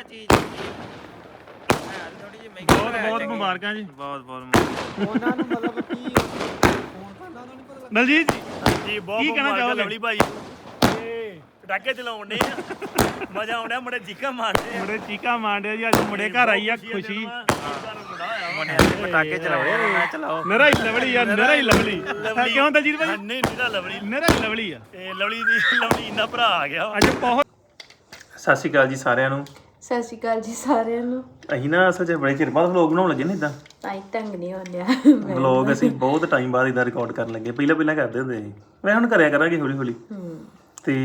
ਆ ਚੀਜ਼ ਹੈ ਥੋੜੀ ਜਿਹੀ ਮਹਿੰਗੀ ਬਹੁਤ ਪਰ ਹੈ ਬਹੁਤ ਚੰਗੀ। ਮੁਬਾਰਕਾਂ ਜੀ। ਬਹੁਤ ਬਹੁਤ ਮੁਬਾਰਕਾਂ ਉਹਨਾਂ ਨੂੰ ਮਤਲਬ ਕੀ ਫੋਨ ਕਰਨਾ ਉਹਨਾਂ ਨੂੰ ਪਤਾ ਲੱਗਾ ਦਲਜੀਤ ਜੀ ਜੀ ਬਹੁਤ ਕੀ ਬਹੁਤ ਕਹਿਣਾ ਮੁਬਾਰਕਾਂ ਚਾਹੋਗੇ? ਲਵਲੀ ਭਾਈ ਇਹ ਪਟਾਕੇ ਚਲਾਉਣ ਆ। ਮਜ਼ਾ ਆਉਂਦਾ ਮੁੰਡੇ ਚੀਕਾਂ ਮਾਰਦੇ ਆ। ਮੁੰਡੇ ਚੀਕਾ ਮਾਂਡਿਆ ਜੀ ਅੱਜ ਮੁੰਡੇ ਘਰ ਆਈ ਆ ਖੁਸ਼ੀ ਮੁੰਡਿਆਂ ਦੇ ਪਟਾਕੇ ਚਲਾਓ ਮੈਂ ਚਲਾਓ। ਮੇਰਾ ਹੀ ਲਵਲੀ ਆ ਮੇਰਾ ਹੀ ਲਵਲੀ। ਹਾਂ, ਕਿਉਂ ਦਲਜੀਤ ਭਾਈ? ਨਹੀਂ ਮੇਰਾ ਲਵਲੀ। ਮੇਰਾ ਹੀ ਲਵਲੀ ਆ। ਇਹ ਲਵਲੀ ਦੀ ਲਵਲੀ ਇੰਨਾ ਭਰਾ ਆ ਗਿਆ। ਵਾ। ਅੱਜ ਬਹੁਤ ਸਤਿ ਸ਼੍ਰੀ ਅਕਾਲ ਜੀ ਸਾਰਿਆਂ ਨੂੰ। ਸਤਿ ਸ਼੍ਰੀ ਅਕਾਲ ਜੀ ਸਾਰਿਆਂ ਨੂੰ। ਅਸੀਂ ਨਾ ਅਸਲ 'ਚ ਬੜੇ ਚਿਰ ਬਾਅਦ ਵਲੌਗ ਬਣਾਉਣ ਲੱਗੇ ਨੇ ਇਦਾਂ ਤਾਈ ਢੰਗ ਨਹੀਂ ਹੁੰਦਿਆ ਵਲੌਗ ਅਸੀਂ ਬਹੁਤ ਟਾਈਮ ਬਾਅਦ ਇਦਾਂ ਰਿਕਾਰਡ ਕਰਨ ਲੱਗੇ। ਪਹਿਲਾਂ ਪਹਿਲਾਂ ਕਰਦੇ ਹੁੰਦੇ ਸੀ। ਮੈਂ ਹੁਣ ਕਰਿਆ ਕਰਾਂਗੇ ਹੌਲੀ ਹੌਲੀ। ਤੇ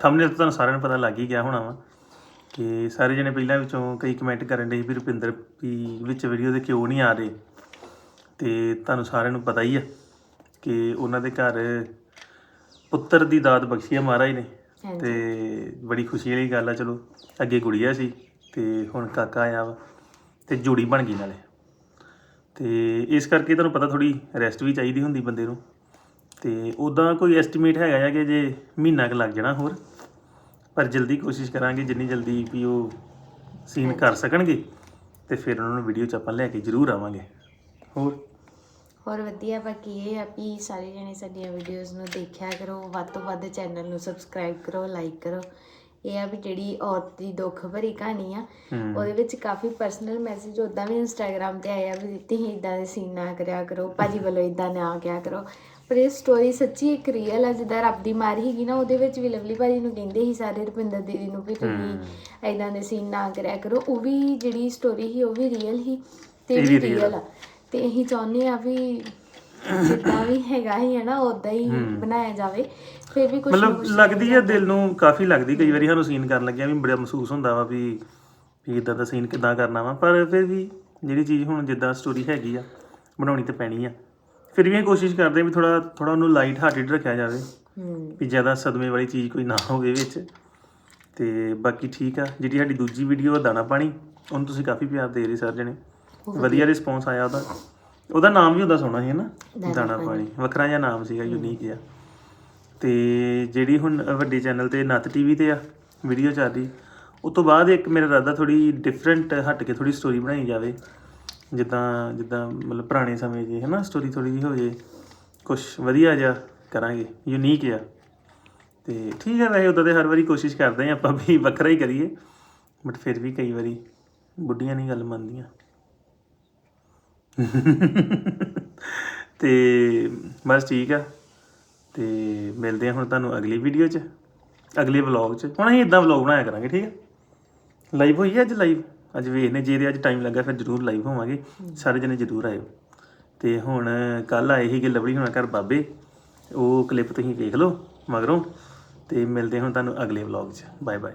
ਥੰਬਨੇਲ ਤੋਂ ਤੁਹਾਨੂੰ ਸਾਰਿਆਂ ਨੂੰ ਪਤਾ ਲੱਗ ਹੀ ਗਿਆ ਹੋਣਾ ਵਾ ਕਿ ਸਾਰੇ ਜਣੇ ਪਹਿਲਾਂ ਵਿੱਚੋਂ ਕਈ ਕਮੈਂਟ ਕਰਨ ਦੇ ਵੀ ਰੁਪਿੰਦਰ ਵੀ ਵਿੱਚ ਵੀਡੀਓ ਦੇ ਕਿਉਂ ਨਹੀਂ ਆ ਰਹੇ? ਤੇ ਤੁਹਾਨੂੰ ਸਾਰਿਆਂ ਨੂੰ ਪਤਾ ਹੀ ਆ ਕਿ ਉਹਨਾਂ ਦੇ ਘਰ ਪੁੱਤਰ ਦੀ ਦਾਤ ਬਖਸ਼ੀ ਆ ਮਹਾਰਾਜ ਨੇ। ਤੇ ਬੜੀ ਖੁਸ਼ੀ ਵਾਲੀ ਗੱਲ ਆ, ਚਲੋ, ਅੱਗੇ ਗੁੜੀਆ ਸੀ ਤੇ ਹੁਣ ਕਾਕਾ ਆਇਆ ਵਾ ਤੇ ਜੋੜੀ ਬਣ ਗਈ ਨਾਲੇ। ਤੇ ਇਸ ਕਰਕੇ ਤੁਹਾਨੂੰ ਪਤਾ ਥੋੜੀ ਰੈਸਟ ਵੀ ਚਾਹੀਦੀ ਹੁੰਦੀ ਬੰਦੇ ਨੂੰ। ਤੇ ਉਦਾਂ ਕੋਈ ਐਸਟੀਮੇਟ ਹੈਗਾ ਆ ਕਿ ਜੇ ਮਹੀਨਾ ਕੁ ਲੱਗ ਜਾਣਾ ਹੋਰ, ਪਰ ਜਲਦੀ ਕੋਸ਼ਿਸ਼ ਕਰਾਂਗੇ ਜਿੰਨੀ ਜਲਦੀ ਵੀ ਉਹ ਸੀਨ ਕਰ ਸਕਣਗੇ ਤੇ ਫਿਰ ਉਹਨਾਂ ਨੂੰ ਵੀਡੀਓ ਚ ਆਪਾਂ ਲੈ ਕੇ ਜ਼ਰੂਰ ਆਵਾਂਗੇ। ਹੋਰ? ਹੋਰ ਵਧੀਆ ਬਾਕੀ ਇਹ ਆ ਵੀ ਸਾਰੇ ਜਣੇ ਸਾਡੀਆਂ ਵੀਡੀਓਜ਼ ਨੂੰ ਦੇਖਿਆ ਕਰੋ ਵੱਧ ਤੋਂ ਵੱਧ ਚੈਨਲ ਨੂੰ ਸਬਸਕ੍ਰਾਈਬ ਕਰੋ ਲਾਈਕ ਕਰੋ। ਇਹ ਆ ਵੀ ਜਿਹੜੀ ਔਰਤ ਦੀ ਦੁੱਖ ਭਰੀ ਕਹਾਣੀ ਆ ਉਹਦੇ ਵਿੱਚ ਕਾਫੀ ਪਰਸਨਲ ਮੈਸੇਜ ਉਦਾਂ ਵੀ ਇੰਸਟਾਗ੍ਰam ਤੇ ਆਇਆ ਵੀ ਤੁਸੀਂ ਇਦਾਂ ਦੇ ਸੀਨ ਨਾ ਕਰਿਆ ਕਰੋ ਭਾਜੀ ਵੱਲੋਂ ਇਦਾਂ ਨਾ ਕਿਹਾ ਕਰੋ। ਪਰ ਇਹ ਸਟੋਰੀ ਸੱਚੀ ਇੱਕ ਰੀਅਲ ਆ ਜਿੱਦਾਂ ਰੱਬ ਦੀ ਮਾਰ ਹੀਗੀ ਨਾ ਉਹਦੇ ਵਿੱਚ ਵੀ ਲਵਲੀ ਭਾਜੀ ਨੂੰ ਕਹਿੰਦੇ ਸੀ ਸਾਰੇ ਰੁਪਿੰਦਰ ਦੀਦੀ ਨੂੰ ਵੀ ਤੁਸੀਂ ਇਦਾਂ ਦੇ ਸੀਨ ਨਾ ਕਰਿਆ ਕਰੋ। ਉਹ ਵੀ ਜਿਹੜੀ ਸਟੋਰੀ ਸੀ ਉਹ ਵੀ ਰੀਅਲ ਹੀ ਤੇ ਵੀ ਰੀਅਲ ਆ। ਤੇ ਅਸੀਂ ਚਾਹੁੰਦੇ ਆ ਵੀ ਜਿੱਦਾਂ ਵੀ ਹੈਗਾ ਹੀ ਹੈ ਨਾ ਉਦਾਂ ਹੀ ਬਣਾਇਆ ਜਾਵੇ। ਫਿਰ ਵੀ ਕੁਝ ਮਤਲਬ ਲੱਗਦੀ ਹੈ ਦਿਲ ਨੂੰ ਕਾਫੀ ਲੱਗਦੀ ਕਈ ਵਾਰੀ ਸਾਨੂੰ ਸੀਨ ਕਰਨ ਲੱਗਿਆ ਵੀ ਬੜਾ ਮਹਿਸੂਸ ਹੁੰਦਾ ਵਾ ਵੀ ਵੀ ਇਦਾਂ ਦਾ ਸੀਨ ਕਿਦਾਂ ਕਰਨਾ ਵਾ ਪਰ ਫਿਰ ਵੀ ਜਿਹੜੀ ਚੀਜ਼ ਹੁਣ ਜਿੱਦਾਂ ਸਟੋਰੀ ਹੈਗੀ ਆ ਬਣਾਉਣੀ ਤੇ ਪੈਣੀ ਆ। ਫਿਰ ਵੀ ਇਹ ਕੋਸ਼ਿਸ਼ ਕਰਦੇ ਵੀ ਥੋੜਾ ਥੋੜਾ ਉਹਨੂੰ ਲਾਈਟ ਹਾਰਟਡ ਰੱਖਿਆ ਜਾਵੇ ਵੀ ਜ਼ਿਆਦਾ ਸਦਮੇ ਵਾਲੀ ਚੀਜ਼ ਕੋਈ ਨਾ ਹੋਵੇ ਵਿੱਚ। ਤੇ ਬਾਕੀ ਠੀਕ ਆ ਜਿਹੜੀ ਸਾਡੀ ਦੂਜੀ ਵੀਡੀਓ ਆ ਦਾਣਾ ਪਾਣੀ ਉਹਨੂੰ ਤੁਸੀਂ ਕਾਫੀ ਪਿਆਰ ਦੇ ਰਹੇ ਸਰ ਜਣੇ। ਵਧੀਆ ਰਿਸਪੌਂਸ ਆਇਆ ਉਹਦਾ। ਉਹਦਾ ਨਾਮ ਵੀ ਉਹਦਾ ਸੋਹਣਾ ਸੀ ਨਾ ਦਾਣਾ ਪਾਣੀ। ਵੱਖਰਾ ਜਿਹਾ ਨਾਮ ਸੀਗਾ ਯੂਨੀਕ ਜਿਹਾ। ਤੇ ਜਿਹੜੀ ਹੁਣ ਵੱਡੇ ਚੈਨਲ ਤੇ ਨੱਤ ਟੀਵੀ ਤੇ ਆ ਵੀਡੀਓ ਚੱਲ ਰਹੀ ਉਸ ਤੋਂ ਬਾਅਦ ਇੱਕ ਮੇਰਾ ਇਰਾਦਾ ਥੋੜੀ ਡਿਫਰੈਂਟ ਹਟ ਕੇ ਥੋੜੀ ਸਟੋਰੀ ਬਣਾਈ ਜਾਵੇ। ਜਿੱਦਾਂ ਜਿੱਦਾਂ ਮਤਲਬ ਪੁਰਾਣੇ ਸਮੇਂ ਦੀ ਹੈ ਨਾ ਸਟੋਰੀ ਥੋੜੀ ਜਿਹੀ ਹੋ ਜੇ ਕੁਝ ਵਧੀਆ ਜਿਹਾ ਕਰਾਂਗੇ ਯੂਨੀਕ ਜਿਹਾ। ਤੇ ਠੀਕ ਹੈ ਵੈਸੇ ਉਦਾਂ ਤੇ ਹਰ ਵਾਰੀ ਕੋਸ਼ਿਸ਼ ਕਰਦੇ ਆ ਆਪਾਂ ਵੀ ਵੱਖਰਾ ਹੀ ਕਰੀਏ। ਬਟ ਫਿਰ ਵੀ ਕਈ ਵਾਰੀ ਬੁੱਢੀਆਂ ਨਹੀਂ ਗੱਲ ਮੰਨਦੀਆਂ। ਤੇ ਬਸ ਠੀਕ ਆ। ਤੇ ਮਿਲਦੇ ਹਾਂ ਹੁਣ ਤੁਹਾਨੂੰ ਅਗਲੀ ਵੀਡੀਓ 'ਚ, ਅਗਲੇ ਵਲੌਗ 'ਚ। ਹੁਣ ਅਸੀਂ ਇਦਾਂ ਵਲੌਗ ਬਣਾਇਆ ਕਰਾਂਗੇ, ਠੀਕ ਹੈ ਲਾਈਵ ਹੋਈ ਹੈ ਅੱਜ ਲਾਈਵ ਅੱਜ ਵੇਖਨੇ ਜੇ ਇਹਦੇ ਅੱਜ ਟਾਈਮ ਲੱਗਾ ਫਿਰ ਜ਼ਰੂਰ ਲਾਈਵ ਹੋਵਾਂਗੇ। ਸਾਰੇ ਜਣੇ ਜ਼ਰੂਰ ਆਇਓ। ਤੇ ਹੁਣ ਕੱਲ ਆਏ ਸੀਗੇ ਲਵਲੀ ਹੋਣਾ ਘਰ ਬਾਬੇ। ਉਹ ਕਲਿੱਪ ਤੁਸੀਂ ਵੇਖ ਲਓ ਮਗਰੋਂ। ਤੇ ਮਿਲਦੇ ਹੁਣ ਤੁਹਾਨੂੰ ਅਗਲੇ ਵਲੌਗ 'ਚ। ਬਾਏ ਬਾਏ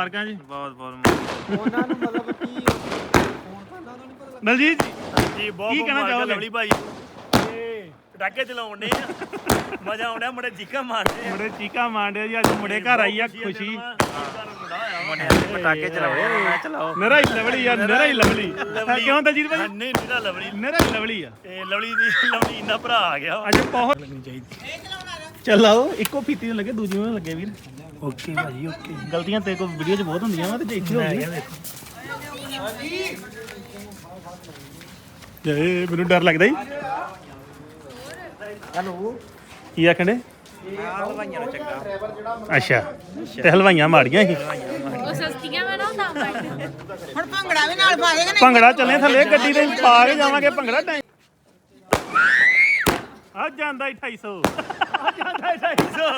ਮੁਬਾਰਕਾਂ ਜੀ। ਬਹੁਤ ਬਹੁਤ ਮੁਬਾਰਕ। ਉਹਨਾਂ ਨੂੰ ਮਤਲਬ ਕੀ ਫੋਨ ਕਰਦਾ ਉਹਨਾਂ ਨੂੰ ਪਤਾ ਲੱਗਾ ਦਲਜੀਤ ਜੀ ਜੀ ਬਹੁਤ ਕੀ ਕਹਿਣਾ ਮੁਬਾਰਕਾਂ ਚਾਹੋਗੇ? ਲਵਲੀ ਭਾਈ। ਇਹ ਪਟਾਕੇ ਚਲਾਉਣ ਦੇ ਆ। ਮਜ਼ਾ ਆਉਂਦਾ ਮੁੰਡੇ ਚੀਕਾਂ ਮਾਰਦੇ ਆ। ਮੁੰਡੇ ਚੀਕਾ ਮਾਰਦੇ ਜੀ ਅੱਜ ਮੁੰਡੇ ਘਰ ਆਈ ਆ ਖੁਸ਼ੀ ਮੁੰਡਿਆਂ ਦੇ ਪਟਾਕੇ ਚਲਾਓ ਮੈਂ ਚਲਾਓ ਮੇਰਾ ਹੀ ਲਵਲੀ ਆ ਮੇਰਾ ਹੀ ਲਵਲੀ। ਕਿਉਂ ਦਲਜੀਤ ਭਾਈ? ਨਹੀਂ ਮੇਰਾ ਲਵਲੀ। ਮੇਰਾ ਹੀ ਲਵਲੀ ਆ। ਇਹ ਲਵਲੀ ਦੀ ਲਵਲੀ ਇੰਨਾ ਭਰਾ ਆ ਗਿਆ। ਅੱਜ ਬਹੁਤ ਲੱਗਣੀ ਚਾਹੀਦੀ। ਚੱਲਾਓ ਇੱਕੋ ਫੀਤੀ ਨੂੰ ਲੱਗੇ ਦੂਜੀ ਨੂੰ ਲੱਗੇ ਵੀਰ। ਓਕੇ ਭਾਜੀ ਓਕੇ। ਗਲਤੀਆਂ ਤੇ ਕੋ ਵੀਡੀਓ 'ਚ ਬਹੁਤ ਹੁੰਦੀਆਂ ਵਾ ਤੇ ਜੇ ਇੱਥੇ ਹੋ। ਗਈਆਂ ਜੇ ਮੈਨੂੰ ਡਰ ਲੱਗਦਾ ਹੀ ਹੈਲੋ। ਕੀ ਨੂੰ ਚੰਗਾ ਅੱਛਾ ਤੇ ਹਲਵਾਈਆਂ ਮਾਰੀਆਂ ਸੀ। ਉਹ ਸਸਤੀਆਂ ਮੈਂ ਨਾ ਤਾਂ ਹੁਣ ਭੰਗੜਾ ਵੀ ਨਾਲ ਪਾ ਦੇਗਾ ਭੰਗੜਾ ਚੱਲੇ ਥੱਲੇ ਗੱਡੀ ਤੇ ਪਾ ਕੇ ਜਾਵਾਂਗੇ ਭੰਗੜਾ ਟਾਈਮ। ਆ ਜਾਂਦਾ 250 ਆ ਜਾਂਦਾ ਈ 250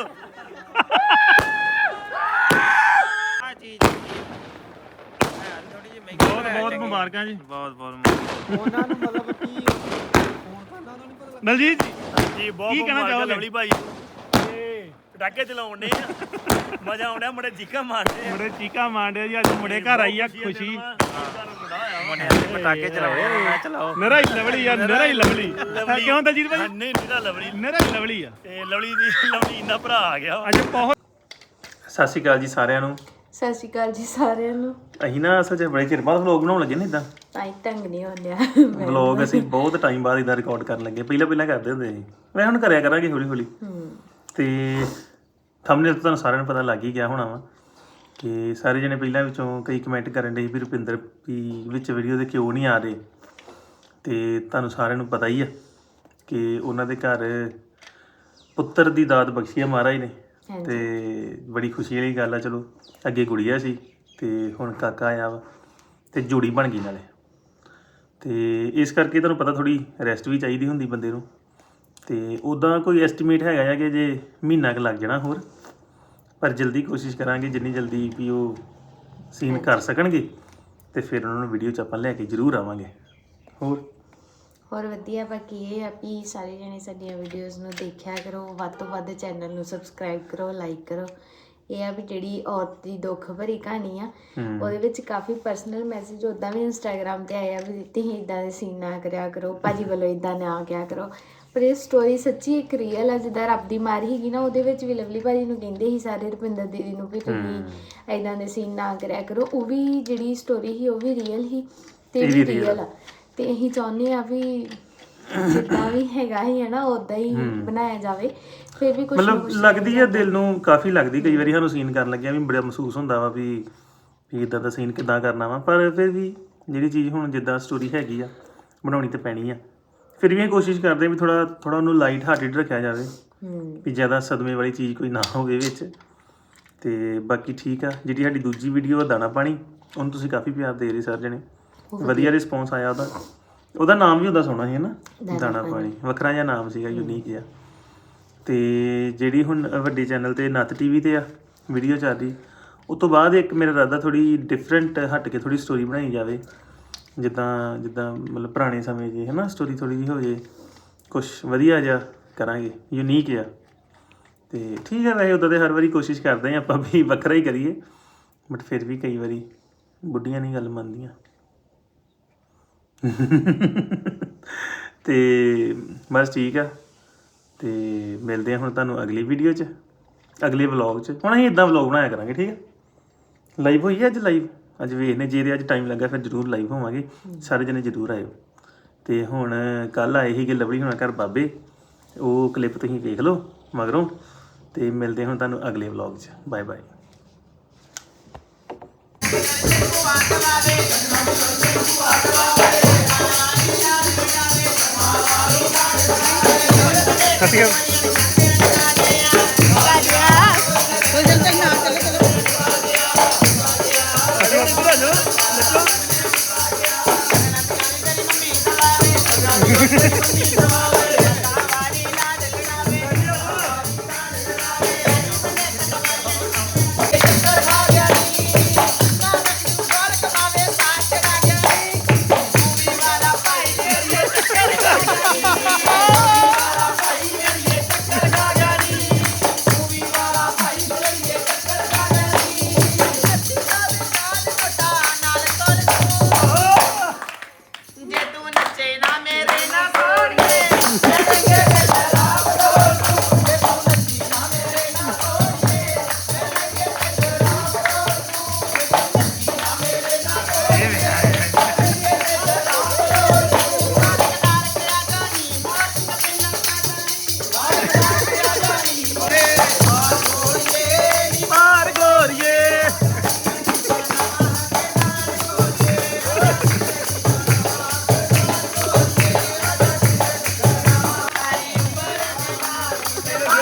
ਆ ਚੀਜ਼ ਹੈ ਥੋੜੀ ਜਿਹੀ ਮਹਿੰਗੀ ਬਹੁਤ ਬਹੁਤ ਮੁਬਾਰਕਾਂ ਜੀ। ਬਹੁਤ ਬਹੁਤ ਮੁਬਾਰਕ। ਉਹਨਾਂ ਨੂੰ ਮਤਲਬ ਕੀ ਫੋਨ ਕਰਦਾ ਉਹਨਾਂ ਨੂੰ ਪਤਾ ਲੱਗਾ ਦਲਜੀਤ ਜੀ ਜੀ ਬਹੁਤ ਕੀ ਕਹਿਣਾ ਮੁਬਾਰਕਾਂ ਚਾਹੋਗੇ? ਲਵਲੀ ਭਾਈ। ਇਹ ਪਟਾਕੇ ਚਲਾਉਣ ਦੇ ਆ। ਮਜ਼ਾ ਆਉਂਦਾ ਮੁੰਡੇ ਚੀਕਾਂ ਮਾਰਦੇ ਆ। ਮੁੰਡੇ ਚੀਕਾ ਮਾਰਦੇ ਜੀ ਅੱਜ ਮੁੰਡੇ ਘਰ ਆਈ ਆ ਖੁਸ਼ੀ। ਮੁੰਡਿਆਂ ਦੇ ਪਟਾਕੇ ਚਲਾਓ ਮੈਂ ਚਲਾਓ। ਮੇਰਾ ਹੀ ਲਵਲੀ ਆ ਮੇਰਾ ਹੀ ਲਵਲੀ। ਹੈ ਕਿਉਂ ਦਲਜੀਤ ਭਾਈ ਨਹੀਂ ਮੇਰਾ ਲਵਲੀ। ਮੇਰਾ ਹੀ ਲਵਲੀ ਆ। ਇਹ ਲਵਲੀ ਦੀ ਲਵਲੀ ਇੰਨਾ ਭਰਾ ਆ ਗਿਆ। ਅੱਜ ਬਹੁਤ ਸਤਿ ਸ਼੍ਰੀ ਅਕਾਲ ਜੀ ਸਾਰਿਆਂ ਨੂੰ। ਸਤਿ ਸ਼੍ਰੀ ਅਕਾਲ ਜੀ ਸਾਰਿਆਂ ਨੂੰ। ਅਸੀਂ ਨਾ ਅਸਲ 'ਚ ਬੜੇ ਚਿਰ ਬਾਅਦ ਵਲੌਗ ਬਣਾਉਣ ਲੱਗੇ ਨੇ ਇਦਾਂ ਤਾਈ ਢੰਗ ਨਹੀਂ ਹੁੰਦਿਆ ਵਲੌਗ ਅਸੀਂ ਬਹੁਤ ਟਾਈਮ ਬਾਅਦ ਇਦਾਂ ਰਿਕਾਰਡ ਕਰਨ ਲੱਗੇ। ਪਹਿਲਾਂ ਪਹਿਲਾਂ ਕਰਦੇ ਹੁੰਦੇ ਸੀ। ਮੈਂ ਹੁਣ ਕਰਿਆ ਕਰਾਂਗੇ ਹੌਲੀ ਹੌਲੀ। ਹੂੰ। ਤੇ ਥੰਬਨੇਲ ਤੋਂ ਤੁਹਾਨੂੰ ਸਾਰਿਆਂ ਨੂੰ ਪਤਾ ਲੱਗ ਹੀ ਗਿਆ ਹੋਣਾ ਵਾ। ਕਿ ਸਾਰੇ ਜਣੇ ਪਹਿਲਾਂ ਵਿੱਚੋਂ ਕਈ ਕਮੈਂਟ ਕਰਨ ਦੇ ਵੀ ਰੁਪਿੰਦਰ ਵੀ ਵਿੱਚ ਵੀਡੀਓ ਦੇ ਕਿਉਂ ਨਹੀਂ ਆ ਰਹੇ। ਤੇ ਤੁਹਾਨੂੰ ਸਾਰਿਆਂ ਨੂੰ ਪਤਾ ਹੀ ਆ ਕਿ ਉਹਨਾਂ ਦੇ ਘਰ ਪੁੱਤਰ ਦੀ ਦਾਤ ਬਖਸ਼ੀ ਆ ਮਹਾਰਾਜ ਨੇ। ਤੇ ਬੜੀ ਖੁਸ਼ੀ ਵਾਲੀ ਗੱਲ ਆ ਚਲੋ ਅੱਗੇ ਗੁੜੀਆ ਸੀ ਤੇ ਹੁਣ ਕਾਕਾ ਆਇਆ ਵਾ ਤੇ ਜੋੜੀ ਬਣ ਗਈ ਨਾਲੇ। ਤੇ ਇਸ ਕਰਕੇ ਤੁਹਾਨੂੰ ਪਤਾ ਥੋੜੀ ਰੈਸਟ ਵੀ ਚਾਹੀਦੀ ਹੁੰਦੀ ਬੰਦੇ ਨੂੰ। ਤੇ ਉਦਾਂ ਕੋਈ ਐਸਟੀਮੇਟ ਹੈਗਾ ਆ ਕਿ ਜੇ ਮਹੀਨਾ ਕੁ ਲੱਗ ਜਾਣਾ ਹੋਰ। ਪਰ ਜਲਦੀ ਕੋਸ਼ਿਸ਼ ਕਰਾਂਗੇ ਜਿੰਨੀ ਜਲਦੀ ਵੀ ਉਹ ਸੀਨ ਕਰ ਸਕਣਗੇ ਤੇ ਫਿਰ ਉਹਨਾਂ ਨੂੰ ਵੀਡੀਓ 'ਚ ਆਪਾਂ ਲੈ ਕੇ ਜ਼ਰੂਰ ਆਵਾਂਗੇ। ਹੋਰ? ਹੋਰ ਵਧੀਆ ਬਾਕੀ ਇਹ ਆ ਵੀ ਸਾਰੇ ਜਣੇ ਸਾਡੀਆਂ ਵੀਡੀਓਜ਼ ਨੂੰ ਦੇਖਿਆ ਕਰੋ ਵੱਧ ਤੋਂ ਵੱਧ ਚੈਨਲ ਨੂੰ ਸਬਸਕ੍ਰਾਈਬ ਕਰੋ ਲਾਈਕ ਕਰੋ। ਇਹ ਆ ਵੀ ਜਿਹੜੀ ਔਰਤ ਦੀ ਦੁੱਖ ਭਰੀ ਕਹਾਣੀ ਆ ਉਹਦੇ ਵਿੱਚ ਕਾਫੀ ਪਰਸਨਲ ਮੈਸੇਜ ਉਦਾਂ ਵੀ ਇੰਸਟਾਗ੍ਰam ਤੇ ਆਇਆ ਵੀ ਤੁਸੀਂ ਇਦਾਂ ਦੇ ਸੀਨ ਨਾ ਕਰਿਆ ਕਰੋ ਭਾਜੀ ਵੱਲੋਂ ਇਦਾਂ ਨਾ ਕਿਹਾ ਕਰੋ। ਪਰ ਇਹ ਸਟੋਰੀ ਸੱਚੀ ਇੱਕ ਰੀਅਲ ਆ ਜਿੱਦਾਂ ਰੱਬ ਦੀ ਮਾਰੀ ਹੈਗੀ ਨਾ ਉਹਦੇ ਵਿੱਚ ਵੀ ਲਵਲੀ ਭਾਜੀ ਨੂੰ ਕਹਿੰਦੇ ਸੀ ਸਾਰੇ ਰੁਪਿੰਦਰ ਦੀਦੀ ਨੂੰ ਵੀ ਤੁਸੀਂ ਇਦਾਂ ਦੇ ਸੀਨ ਨਾ ਕਰਿਆ ਕਰੋ। ਉਹ ਵੀ ਜਿਹੜੀ ਸਟੋਰੀ ਸੀ ਉਹ ਵੀ ਰੀਅਲ ਸੀ ਤੇ ਇਹ ਇਹ ਵੀ ਰੀਅਲ ਆ। ਤੇ ਅਸੀਂ ਚਾਹੁੰਦੇ ਆ ਵੀ ਜਿੱਦਾਂ ਵੀ ਹੈਗਾ ਹੀ ਹੈ ਨਾ ਉਦਾਂ ਹੀ ਬਣਾਇਆ ਜਾਵੇ। ਫਿਰ ਵੀ ਕੁਝ ਮਤਲਬ ਲੱਗਦੀ ਆ ਦਿਲ ਨੂੰ ਕਾਫੀ ਲੱਗਦੀ ਕਈ ਵਾਰੀ ਸਾਨੂੰ ਸੀਨ ਕਰਨ ਲੱਗਿਆ ਵੀ ਬੜਾ ਮਹਿਸੂਸ ਹੁੰਦਾ ਵਾ ਵੀ ਵੀ ਇਦਾਂ ਦਾ ਸੀਨ ਕਿੱਦਾਂ ਕਰਨਾ ਵਾ ਪਰ ਫਿਰ ਵੀ ਜਿਹੜੀ ਚੀਜ਼ ਹੁਣ ਜਿੱਦਾਂ ਸਟੋਰੀ ਹੈਗੀ ਆ ਬਣਾਉਣੀ ਤੇ ਪੈਣੀ ਆ। ਫਿਰ ਵੀ ਇਹ ਕੋਸ਼ਿਸ਼ ਕਰਦੇ ਵੀ ਥੋੜਾ ਥੋੜਾ ਉਹਨੂੰ ਲਾਈਟ ਹਾਰਟਡ ਰੱਖਿਆ ਜਾਵੇ ਹੂੰ। ਵੀ ਜ਼ਿਆਦਾ ਸਦਮੇ ਵਾਲੀ ਚੀਜ਼ ਕੋਈ ਨਾ ਹੋਵੇ ਵਿੱਚ। ਤੇ ਬਾਕੀ ਠੀਕ ਆ ਜਿਹੜੀ ਸਾਡੀ ਦੂਜੀ ਵੀਡੀਓ ਆ ਦਾਣਾ ਪਾਣੀ ਉਹਨੂੰ ਤੁਸੀਂ ਕਾਫੀ ਪਿਆਰ ਦੇ ਰਹੇ ਸਰ ਜਣੇ ਵਧੀਆ। ਰਿਸਪੌਂਸ ਆਇਆ ਉਹਦਾ। ਉਹਦਾ ਨਾਮ ਵੀ ਉਹਦਾ ਸੋਹਣਾ ਸੀ ਨਾ ਦਾਣਾ ਪਾਣੀ। ਵੱਖਰਾ ਜਿਹਾ ਨਾਮ ਸੀਗਾ ਯੂਨੀਕ ਜਿਹਾ। ਤੇ ਜਿਹੜੀ ਹੁਣ ਵੱਡੇ ਚੈਨਲ ਤੇ ਨੱਤ ਟੀਵੀ ਤੇ ਆ ਵੀਡੀਓ ਚੱਲ ਰਹੀ ਉਸ ਤੋਂ ਬਾਅਦ ਇੱਕ ਮੇਰਾ ਇਰਾਦਾ ਥੋੜੀ ਡਿਫਰੈਂਟ ਹਟ ਕੇ ਥੋੜੀ ਸਟੋਰੀ ਬਣਾਈ ਜਾਵੇ। ਜਿੱਦਾਂ ਜਿੱਦਾਂ ਮਤਲਬ ਪੁਰਾਣੇ ਸਮੇਂ ਦੀ ਹੈ ਨਾ ਸਟੋਰੀ ਥੋੜ੍ਹੀ ਜਿਹੀ ਹੋ ਜੇ, ਕੁਛ ਵਧੀਆ ਜਿਹਾ ਕਰਾਂਗੇ ਯੂਨੀਕ ਆ ਤੇ ਠੀਕ ਹੈ ਵੈਸੇ ਉਦਾਂ ਤੇ ਹਰ ਵਾਰੀ ਕੋਸ਼ਿਸ਼ ਕਰਦੇ ਹਾਂ ਆਪਾਂ ਵੀ ਵੱਖਰਾ ਹੀ ਕਰੀਏ ਬਟ ਫਿਰ ਵੀ ਕਈ ਵਾਰੀ ਬੁੱਢੀਆਂ ਨਹੀਂ ਗੱਲ ਮੰਨਦੀਆਂ। ਤੇ ਬਸ ਠੀਕ ਆ। ਤੇ ਮਿਲਦੇ ਹਾਂ ਹੁਣ ਤੁਹਾਨੂੰ ਅਗਲੀ ਵੀਡੀਓ 'ਚ, ਅਗਲੇ ਵਲੌਗ 'ਚ। ਹੁਣ ਅਸੀਂ ਇਦਾਂ ਵਲੌਗ ਬਣਾਇਆ ਕਰਾਂਗੇ, ਠੀਕ ਹੈ ਲਾਈਵ ਹੋਈ ਹੈ ਅੱਜ ਲਾਈਵ ਅੱਜ ਵੇਖਨੇ ਜੇ ਤੇ ਅੱਜ ਟਾਈਮ ਲੱਗਾ ਫਿਰ ਜ਼ਰੂਰ ਲਾਈਵ ਹੋਵਾਂਗੇ। ਸਾਰੇ ਜਣੇ ਜ਼ਰੂਰ ਆਇਓ। ਤੇ ਹੁਣ ਕੱਲ ਆਏ ਸੀਗੇ ਲਵਲੀ ਹੋਣਾ ਘਰ ਬਾਬੇ। ਉਹ ਕਲਿੱਪ ਤੁਸੀਂ ਵੇਖ ਲਓ ਮਗਰੋਂ। ਤੇ ਮਿਲਦੇ ਹੁਣ ਤੁਹਾਨੂੰ ਅਗਲੇ ਵਲੌਗ 'ਚ। ਬਾਏ ਬਾਏ ਸਤਿ ਸ਼੍ਰੀ ਅਕਾਲ।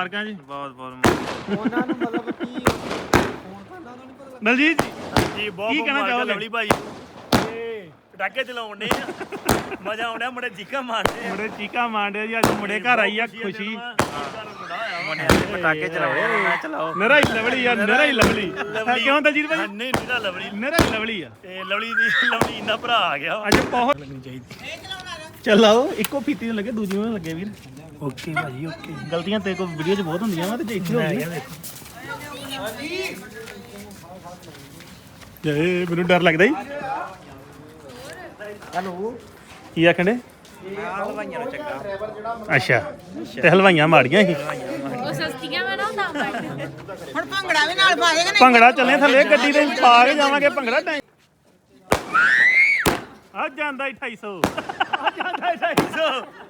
ਮੁਬਾਰਕਾਂ ਜੀ। ਬਹੁਤ ਬਹੁਤ ਮੁਬਾਰਕਾਂ। ਉਹਨਾਂ ਨੂੰ ਮਤਲਬ ਕੀ ਫੋਨ ਕਰਦਾ ਉਹਨਾਂ ਨੂੰ ਪਤਾ ਬਲਜੀਤ ਜੀ ਜੀ ਬਹੁਤ ਕੀ ਬਹੁਤ ਕਹਿਣਾ ਮੁਬਾਰਕਾਂ ਚਾਹੋਗੇ? ਲਵਲੀ ਭਾਈ। ਇਹ ਪਟਾਕੇ ਚਲਾਉਣ ਦੇ ਆ। ਮਜ਼ਾ ਆਉਂਦਾ ਮੁੰਡੇ ਚੀਕਾਂ ਮਾਰਦੇ ਆ। ਮੁੰਡੇ ਚੀਕਾ ਮਾਂਡੇ ਜੀ ਅੱਜ ਮੁੰਡੇ ਘਰ ਆਈ ਆ ਖੁਸ਼ੀ ਮੁੰਡਿਆਂ ਦੇ ਪਟਾਕੇ ਚਲਾਓ ਮੈਂ ਚਲਾਓ ਮੇਰਾ ਹੀ ਲਵਲੀ ਆ ਮੇਰਾ ਹੀ ਲਵਲੀ। ਕਿਉਂ ਦਲਜੀਤ ਭਾਈ? ਨਹੀਂ ਮੇਰਾ ਲਵਲੀ। ਮੇਰਾ ਹੀ ਲਵਲੀ ਆ। ਤੇ ਲਵਲੀ ਦੀ ਲਵਲੀ ਦਾ ਭਰਾ ਆ ਗਿਆ। ਅੱਜ ਬਹੁਤ ਲੱਗਣੀ ਚਾਹੀਦੀ। ਚਲਾਓ ਇੱਕੋ ਫੀਤੀ ਨੂੰ ਲੱਗੇ ਦੂਜੀ ਨੂੰ ਲੱਗੇ ਵੀਰ। ਓਕੇ ਭਾਜੀ ਓਕੇ ਗਲਤੀਆਂ ਤੇ ਕੋ ਵੀਡੀਓ 'ਚ ਬਹੁਤ ਹੁੰਦੀਆਂ ਵਾ ਤੇ ਜੇ ਇੱਥੇ ਹੋ ਗਈਆਂ। ਜੇ ਮੈਨੂੰ ਡਰ ਲੱਗਦਾ ਹੀ ਹੈਲੋ। ਕੀ ਨੂੰ ਚੱਕਾ ਅੱਛਾ ਤੇ ਹਲਵਾਈਆਂ ਮਾੜੀਆਂ ਸੀ। ਉਹ ਸਸਤੀਆਂ ਮੈਂ ਨਾ ਤਾਂ ਪੜ੍ਹ ਹੁਣ ਭੰਗੜਾ ਵੀ ਨਾਲ ਪਾ ਦੇਗਾ ਭੰਗੜਾ ਚੱਲੇ ਥੱਲੇ ਗੱਡੀ ਦੇ ਪਾ ਕੇ ਜਾਵਾਂਗੇ ਭੰਗੜਾ ਟਾਈਮ ਆ ਜਾਂਦਾ 250 ਆ ਜਾਂਦਾ 250